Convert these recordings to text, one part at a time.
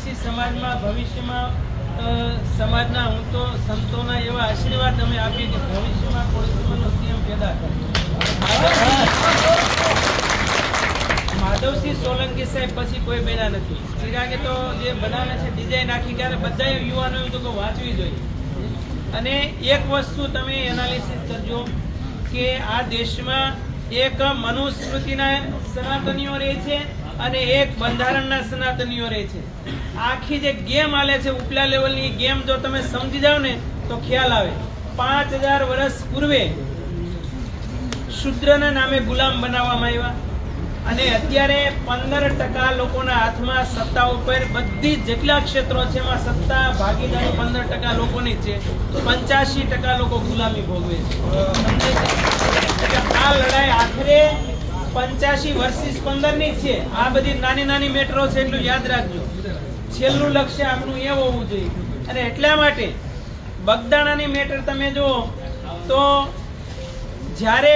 OBC સમાજમાં, ભવિષ્યમાં સમાજના હું તો સંતોના એવા આશીર્વાદ અમે આપીએ કે ભવિષ્યમાં કોળી સમાજનો સીએમ પેદા કરે. માધવસિંહ સોલંકી સાહેબ પછી કોઈ બન્યા નથી. ચિરાગે તો જે બનાવે છે, ડિઝાઇન આખી ત્યારે બધા યુવાનો તો વાંચવી જોઈએ. અને એક વસ્તુ તમે એનાલિસિસ કરજો કે આ દેશમાં એક મનુસ્મૃતિના સનાતનીઓ રહે છે અને એક બંધારણના સનાતનીઓ રહે છે. આખી જે ગેમ આલે છે ઉપલા લેવલની ગેમ જો તમે સમજી જાઓ ને તો ખ્યાલ આવે. પાંચ હજાર વર્ષ પૂર્વે શુદ્રના નામે ગુલામ બનાવવામાં આવ્યા. અને અત્યારે પંદર ટકા લોકોના હાથમાં સત્તા ઉપર બધી જેટલા ક્ષેત્રો છે એમાં સત્તા ભાગીદારી પંદર ટકા લોકોની છે. પંચ્યાસી ટકા લોકો ગુલામી ભોગવે છે. છે? એટલે આ લડાઈ આખરે પંચ્યાસી વર્ષથી પંદરની છે. આ બધી નાની નાની મેટ્રો છે એટલું યાદ રાખજો. છેલ્લું લક્ષ્ય આપણું એ હોવું જોઈએ. અને એટલા માટે બગદાણાની મેટર તમે જુઓ તો જ્યારે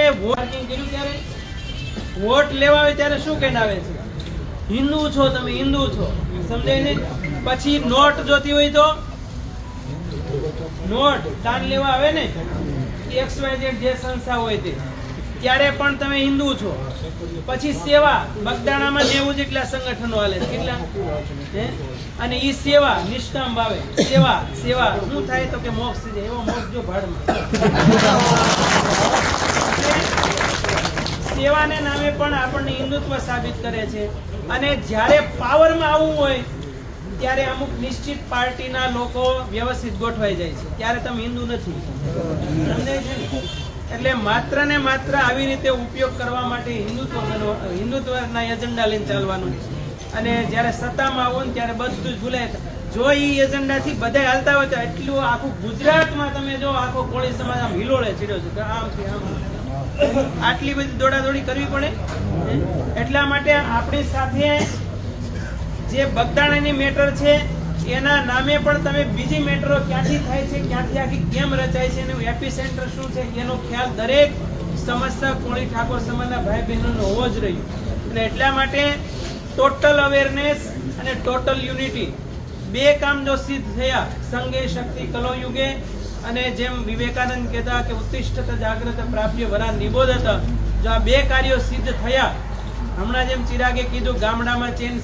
વોટ લેવા આવે ત્યારે શું કહીને આવે છે? હિન્દુ છો તમે, હિન્દુ છો. સમજાય ને પછી નોટ જોતી હોય તો નોટ. દાન લેવા આવે ને? એક્સ વાય જે સંસ્થા હોય તે. ત્યારે પણ તમે હિન્દુ છો. પછી સેવા, બગદાણામાં નેવું જેટલા સંગઠનો હાલે કેટલા? અને ઈ સેવા, નિષ્કામ ભાવે. સેવા સેવા. શું થાય તો કે મોક્ષ છે? એવો મોક્ષ જો ભાડમાં. સેવાને નામે પણ આપણને હિન્દુત્વ સાબિત કરે છે. અને જ્યારે પાવરમાં આવવું હોય, ત્યારે અમુક નિશ્ચિત પાર્ટીના લોકો વ્યવસ્થિત ગોઠવાઈ જાય છે. ત્યારે તમે હિન્દુ નથી. સમજાય છે ને? એટલે માત્ર ને માત્ર આવી રીતે ઉપયોગ કરવા માટે હિન્દુત્વ હિન્દુત્વના એજન્ડા લઈને ચાલવાનું અને જ્યારે સત્તામાં આવો ને ત્યારે બધું જ ભૂલાય જો એ એજન્ડાથી બધા હાલતા હોય તો એટલું આખું ગુજરાતમાં તમે જો આખો કોળી સમાજ આમ હિલોળે ચીડ્યો છે આમથી આમ આટલી બધી દોડાદોડી કરવી પડે? એટલા માટે આપણી સાથે જે બગદાણાની મેટર છે એના નામે પણ તમે બીજી મેટ્રો ક્યાંથી થાય છે, ક્યાંથી આખી કેમ રચાય છે એનું એપિસેન્ટર શું છે, એનો ખ્યાલ દરેક સમજતા કોળી ઠાકોર સમાજના ભાઈ બહેનોનો હોવો જ રહ્યો. અને એટલા માટે ટોટલ અવેરનેસ અને ટોટલ યુનિટી બે કામ જો સિદ્ધ થયા, સંગે, શક્તિ કલો યુગે અને જેમ વિવેકાનંદ કહેતા કે ઉત્તિષ્ઠત જાગ્રત પ્રાપ્ય વરા નિબોધ હતા, જો આ બે કાર્યો સિદ્ધ થયા, હમણાં જેમ ચિરાગે કીધું, ગામડામાં ચેન